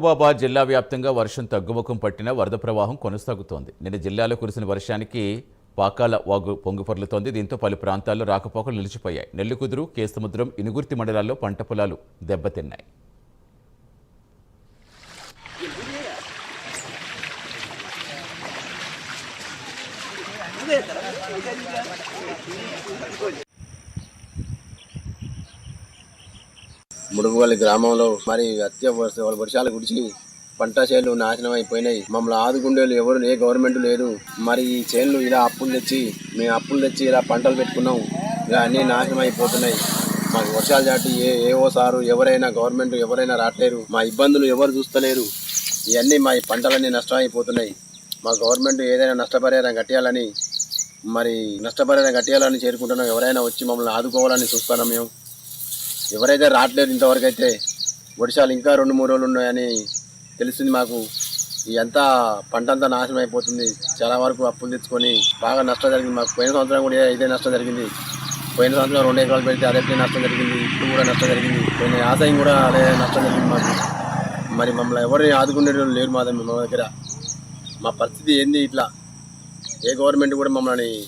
మహబూబాబాద్ జిల్లా వ్యాప్తంగా వర్షం తగ్గుముఖం పట్టిన వరద ప్రవాహం కొనసాగుతోంది. నిన్న జిల్లాలో కురిసిన వర్షానికి పాకాల వాగు పొంగిపొర్లుతోంది దీంతో పలు ప్రాంతాల్లో రాకపోకలు నిలిచిపోయాయి. నెల్లికుదురు కేసముద్రం ఇనుగుర్తి మండలాల్లో పంట పొలాలు దెబ్బతిన్నాయి. ముడుగువల్లి గ్రామంలో మరి అత్య వర్షాలు గుడిచి పంట చేలు నాశనం అయిపోయినాయి. మమ్మల్ని ఆదుకుండేలు ఎవరు ఏ గవర్నమెంట్ లేదు. మరి ఈ చేన్లు ఇలా అప్పులు తెచ్చి మేము అప్పులు తెచ్చి ఇలా పంటలు పెట్టుకున్నాం. ఇలా అన్నీ నాశనం అయిపోతున్నాయి. మాకు వర్షాలు దాటి ఏ ఏవో సారు ఎవరైనా గవర్నమెంట్ ఎవరైనా రావట్లేరు. మా ఇబ్బందులు ఎవరు చూస్తలేరు. ఇవన్నీ మా ఈ పంటలన్నీ నష్టం అయిపోతున్నాయి. మా గవర్నమెంట్ ఏదైనా నష్టపరిహారం కట్టేయాలని మరి నష్టపరిహారం కట్టేయాలని చేరుకుంటున్నాం. ఎవరైనా వచ్చి మమ్మల్ని ఆదుకోవాలని చూస్తున్నాం మేము. ఎవరైతే రావట్లేదు ఇంతవరకు అయితే వర్షాలు ఇంకా రెండు మూడు రోజులు ఉన్నాయని తెలిసింది మాకు. ఇదంతా పంట అంతా నాశనం అయిపోతుంది. చాలా వరకు అప్పులు తెచ్చుకొని బాగా నష్టం జరిగింది మాకు. పోయిన సంవత్సరం కూడా ఇదే నష్టం జరిగింది. పోయిన సంవత్సరం రెండు ఎకరాలు పెడితే అదే నష్టం జరిగింది. ఇప్పుడు కూడా నష్టం జరిగింది. పోయిన ఆదాయం కూడా అదే నష్టం జరిగింది మాకు. మరి మమ్మల్ని ఎవరిని ఆదుకునే వాళ్ళు లేరు మా దగ్గర మా దగ్గర. మా పరిస్థితి ఏంది ఇట్లా? ఏ గవర్నమెంట్ కూడా మమ్మల్ని